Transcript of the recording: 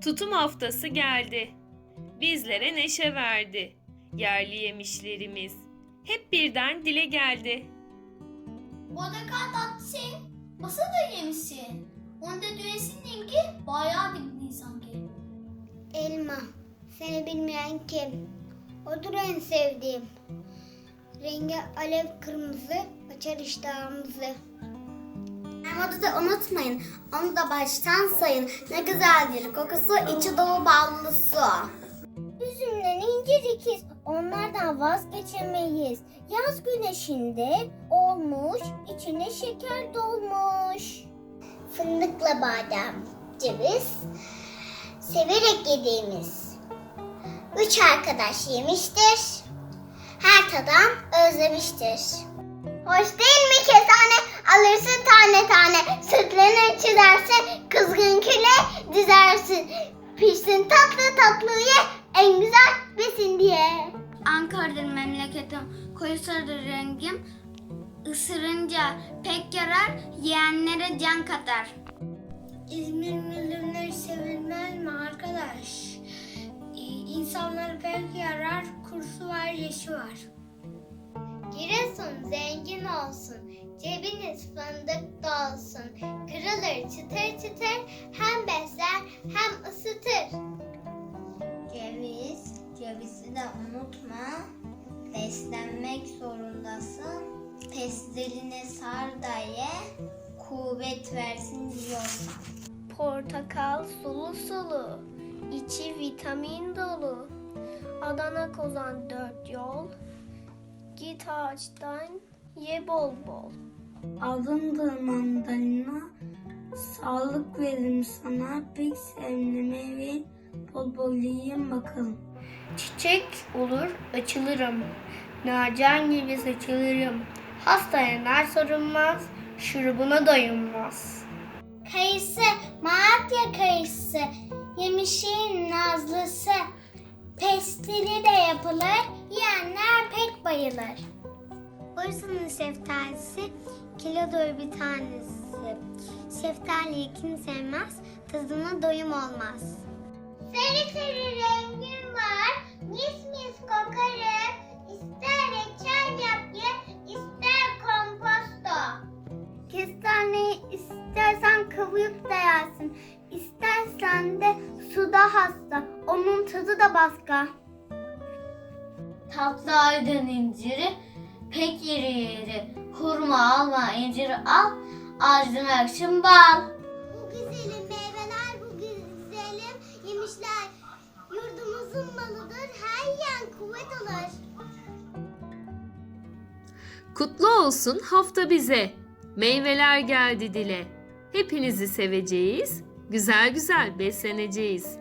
Tutum haftası geldi. Bizlere neşe verdi. Yerli yemişlerimiz hep birden dile geldi. Portakal tatlısı masa da yemişsin. Onu da düğesindeyim ki bayağı bildin sanki. Elma. Seni bilmeyen kim? Odur en sevdiğim. Rengi alev kırmızı, açar iştahımızı. Elmadı da unutmayın. Onu da baştan sayın. Ne güzeldir kokusu, içi dolu ballı su. Üzümden incirikiz. Onlardan vazgeçemeyiz. Yaz güneşinde olmuş, içine şeker dolmuş. Fındıkla badem, ceviz, severek yediğimiz. Üç arkadaş yemiştir. Her tadan özlemiştir. Hoş değil mi kesane? Sırtlarını çizersin. Kızgın küle dizersin. Pişsin tatlı tatlı ye. En güzel besin diye. Ankara'dır memleketim. Koyu sarı rengim. Isırınca pek yarar. Yiyenlere can katar. İzmir müllümleri sevilmez mi arkadaş? İnsanları pek yarar, kursu var, yaşı var. Giresun zengin olsun, cebiniz fındık dolsun. Kırılır çıtır çıtır, hem besler hem ısıtır. Ceviz, cevizi de unutma. Beslenmek zorundasın. Peslerine sar da ye, kuvvet versin diyorsan. Portakal sulu sulu, içi vitamin dolu. Adana kozan dört yol, git ağaçtan ye bol bol. Alındır mandalina, sağlık veririm sana, pek sevimli meyve, bol bol yiyin bakalım. Çiçek olur açılırım. Nacan gibi saçılırım. Hastaya nar sorulmaz, şurubuna doyulmaz. Kayısı, Malatya kayısı, yemişin nazlısı. Pestili de yapılır, bayılır. Bursa'nın şeftalisi, kilodur bir tanesi. Şeftaliyi kim sevmez, tadına doyum olmaz. Sarı sarı rengim var, mis mis kokarım. İster reçel yap ye, ister komposto. Kestaneyi istersen kavuyup da yersin. İstersen de suda hasta. Onun tadı da başka. Tatlı aydın inciri pek yeri yeri. Hurma alma inciri al. Ağacına yakışın bal. Bu güzelim meyveler, bu güzelim yemişler. Yurdumuzun malıdır, her yiyen kuvvet alır. Kutlu olsun hafta bize. Meyveler geldi dile. Hepinizi seveceğiz. Güzel güzel besleneceğiz.